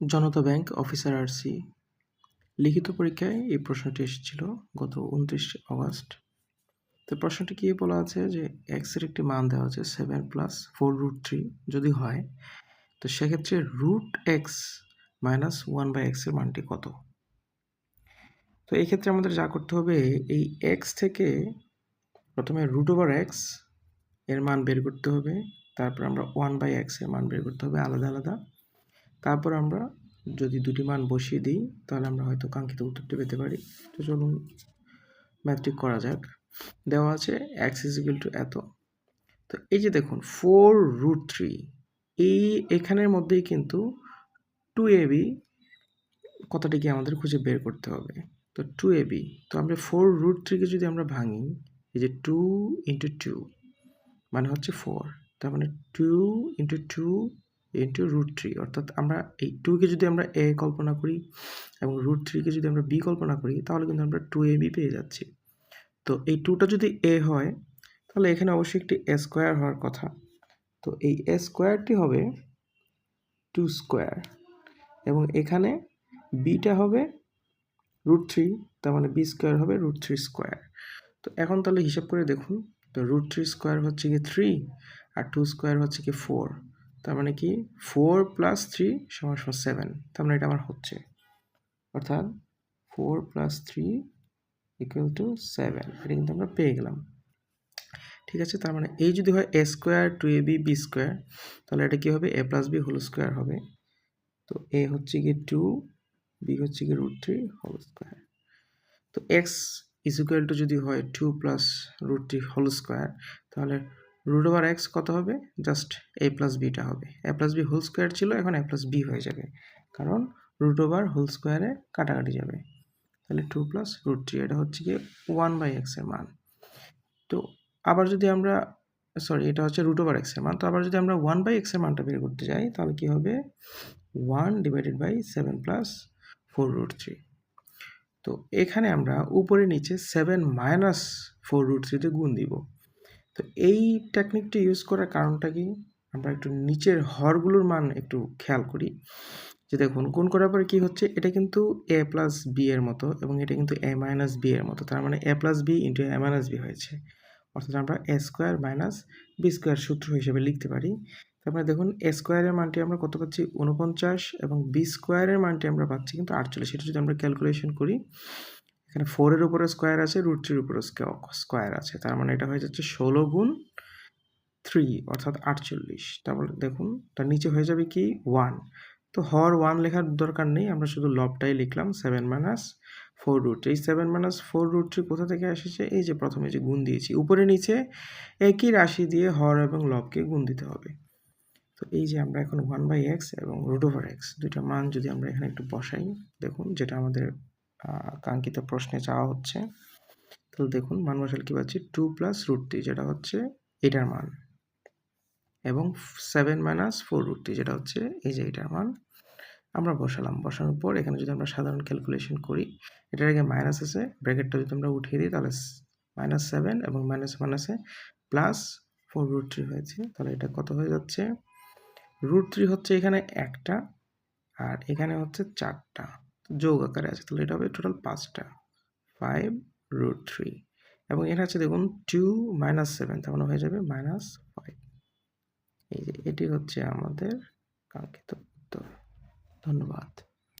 জনতা bank officer RC লিখিত পরীক্ষায় এই প্রশ্নটি এসেছিল গত উনত্রিশ অগস্ট। তো প্রশ্নটি কি বলা আছে যে এক্সের একটি মান দেওয়া আছে seven plus four root three যদি হয়, তো সেক্ষেত্রে root x minus one by এক্সের মানটি কত? তো এই ক্ষেত্রে আমাদের যা করতে হবে, এই এক্স থেকে প্রথমে রুট ওভার এক্সের মান বের করতে হবে, তারপর আমরা ওয়ান বাই এক্সের মান বের করতে হবে আলাদা আলাদা। তারপর আমরা যদি দুটি মান বসিয়ে দিই, তাহলে আমরা হয়তো কাঙ্ক্ষিত উত্তরটি পেতে পারি। তো চলুন ম্যাথটি করা যাক। দেওয়া আছে এক্স ইজিক্যাল টু এত। তো এই যে দেখুন ফোর রুট থ্রি এই এখানের মধ্যেই কিন্তু টু এ বি কথাটিকে আমাদের খুঁজে বের করতে হবে? তো টু এ বি তো আমরা ফোর রুট থ্রিকে যদি আমরা ভাঙি, এই যে টু ইন্টু টু মানে হচ্ছে ফোর তার মানে two into two into root three অর্থাৎ আমরা এই টুকে যদি আমরা এ কল্পনা করি এবং রুট থ্রিকে যদি আমরা বি কল্পনা করি, তাহলে কিন্তু আমরা টু এ বি পেয়ে যাচ্ছি। তো এই টুটা যদি এ হয়, তাহলে এখানে অবশ্যই একটি এ স্কোয়ার হওয়ার কথা। তো এই এ স্কোয়ারটি হবে টু স্কোয়ার এবং এখানে বিটা হবে রুট থ্রি তার মানে বি স্কোয়ার হবে রুট থ্রি স্কোয়ার তো এখন তাহলে হিসাব করে দেখুন, তো রুট থ্রি স্কোয়ার হচ্ছে কি থ্রি আর টু স্কোয়ার হচ্ছে কি ফোর তার মানে কি? ফোর প্লাস থ্রি সমান সমান সেভেন তার মানে এটা আমার হচ্ছে। অর্থাৎ four plus three equal to seven এটা কিন্তু আমরা পেয়ে গেলাম। ঠিক আছে? তার মানে এই যদি হয় a square two a b b square তাহলে এটা কী হবে? A plus b whole square হবে। তো এ হচ্ছে গিয়ে টু বি হচ্ছে গিয়ে রুট থ্রি হোল স্কোয়ার তো এক্স ইজ ইকুয়াল টু যদি হয় two plus root three whole square তাহলে রুট ওভার এক্স কত হবে? জাস্ট এ প্লাস বিটা হবে। A plus b whole square ছিল, এখন এ প্লাস বি হয়ে যাবে। কারণ রুট ওভার হোল স্কোয়ারে কাটাকাটি যাবে। তাহলে টু প্লাস রুট থ্রি এটা হচ্ছে গিয়ে ওয়ান বাই এক্সের মান। তো আবার যদি আমরা সরি এটা হচ্ছে রুট ওভার এক্সের মান। তো আবার যদি আমরা ওয়ান বাই এক্সের মানটা বের করতে যাই, তাহলে কী হবে? One divided by seven plus four root three তো এখানে আমরা উপরে নিচে সেভেন মাইনাস ফোর রুট থ্রিতে গুণ দিব। তো এই টেকনিকটি ইউজ করার কারণটা কি? আমরা একটু নিচের হরগুলোর মান একটু খেয়াল করি। যে দেখুন, গুণ করার পরে কী হচ্ছে? এটা কিন্তু এ প্লাস বি এর মতো এবং এটা কিন্তু এ মাইনাস বি এর মতো। তার মানে a plus b into a minus b হয়েছে। অর্থাৎ আমরা a square minus b square সূত্র হিসেবে লিখতে পারি। তারপরে দেখুন এ স্কোয়ারের মানটি আমরা কত পাচ্ছি? উনপঞ্চাশ এবং বি স্কোয়ারের মানটি আমরা পাচ্ছি কিন্তু আটচল্লিশ। এটা যদি আমরা ক্যালকুলেশন করি এখানে ফোরের উপরে স্কোয়ার আছে রুট থ্রির উপরে স্কোয়ার আছে। তার মানে এটা হয়ে যাচ্ছে ষোলো গুণ থ্রি অর্থাৎ আটচল্লিশ। তারপরে দেখুন, তার নিচে হয়ে যাবে কি? ওয়ান তো হর ওয়ান লেখার দরকার নেই, আমরা শুধু লবটাই লিখলাম সেভেন মাইনাস ফোর রুট এই seven minus four root three কোথা থেকে এসেছে? এই যে প্রথমে যে গুণ দিয়েছি, উপরে নিচে একই রাশি দিয়ে হর এবং লবকে গুণ দিতে হবে। তো এই যে আমরা এখন ওয়ান বাই এক্স এবং রুট ওভার এক্স দুইটা মান যদি আমরা এখানে একটু বসাই, দেখুন যেটা আমাদের কাঙ্ক্ষিত প্রশ্নে চাওয়া হচ্ছে। তাহলে দেখুন মান বসালে কী পাচ্ছি? টু প্লাস রুট থ্রি যেটা হচ্ছে এটার মান। এবং seven minus four root three যেটা হচ্ছে এই যে এটার মান। আমরা বসালাম। বসানোর পর এখানে যদি আমরা সাধারণ ক্যালকুলেশন করি, এটার আগে মাইনাস আছে ব্র্যাকেটটা যদি আমরা উঠিয়ে দিই, তাহলে মাইনাস সেভেন এবং মাইনাস মাইনাসে প্লাস ফোর রুট থ্রি হয়েছে। তাহলে এটা কত হয়ে যাচ্ছে? রুট থ্রি হচ্ছে এখানে একটা, আর এখানে হচ্ছে চারটা। যোগ আকারে আছে, তাহলে এটা হবে টোটাল পাঁচটা। ফাইভ রুট থ্রি এবং এটা আছে দেখুন টু মাইনাস সেভেন তার মানে হয়ে যাবে মাইনাস ফাইভ এই যে, এটি হচ্ছে আমাদের কাঙ্ক্ষিত উত্তর। ধন্যবাদ।